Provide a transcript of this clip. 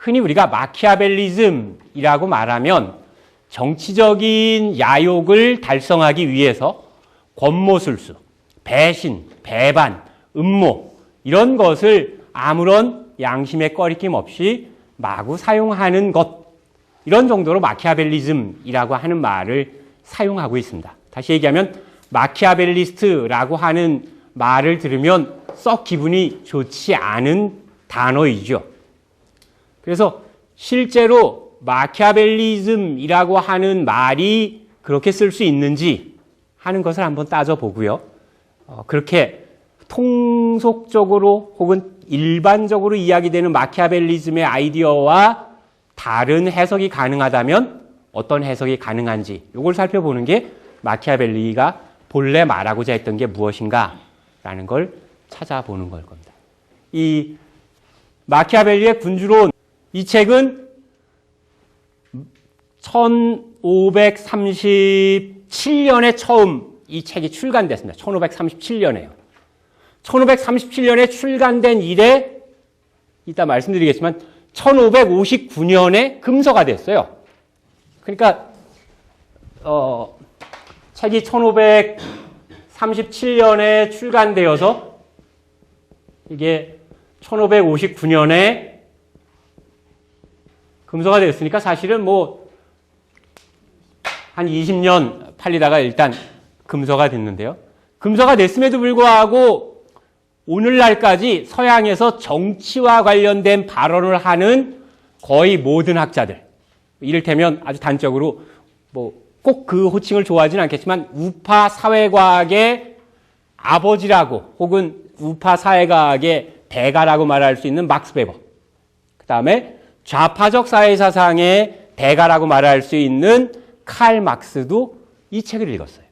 흔히 우리가 마키아벨리즘이라고 말하면 정치적인 야욕을 달성하기 위해서 권모술수, 배신, 배반, 음모 이런 것을 아무런 양심의 꺼리낌 없이 마구 사용하는 것 이런 정도로 마키아벨리즘이라고 하는 말을 사용하고 있습니다. 다시 얘기하면 마키아벨리스트라고 하는 말을 들으면 썩 기분이 좋지 않은 단어이죠. 그래서 실제로 마키아벨리즘이라고 하는 말이 그렇게 쓸 수 있는지 하는 것을 한번 따져보고요. 어, 그렇게 통속적으로 혹은 일반적으로 이야기되는 마키아벨리즘의 아이디어와 다른 해석이 가능하다면 어떤 해석이 가능한지 이걸 살펴보는 게 마키아벨리가 본래 말하고자 했던 게 무엇인가라는 걸 찾아보는 걸 겁니다. 이 마키아벨리의 군주론 이 책은 1537년에 처음 이 책이 출간됐습니다. 1537년에요. 1537년에 출간된 이래 이따 말씀드리겠지만 1559년에 금서가 됐어요. 그러니까 어, 책이 1537년에 출간되어서 이게 1559년에 금서가 됐으니까 사실은 뭐 한 20년 팔리다가 일단 금서가 됐는데요. 금서가 됐음에도 불구하고 오늘날까지 서양에서 정치와 관련된 발언을 하는 거의 모든 학자들, 이를테면 아주 단적으로 뭐 꼭 그 호칭을 좋아하지는 않겠지만 우파 사회과학의 아버지라고 혹은 우파 사회과학의 대가라고 말할 수 있는 막스 베버. 그 다음에 좌파적 사회사상의 대가라고 말할 수 있는 칼 막스도 이 책을 읽었어요.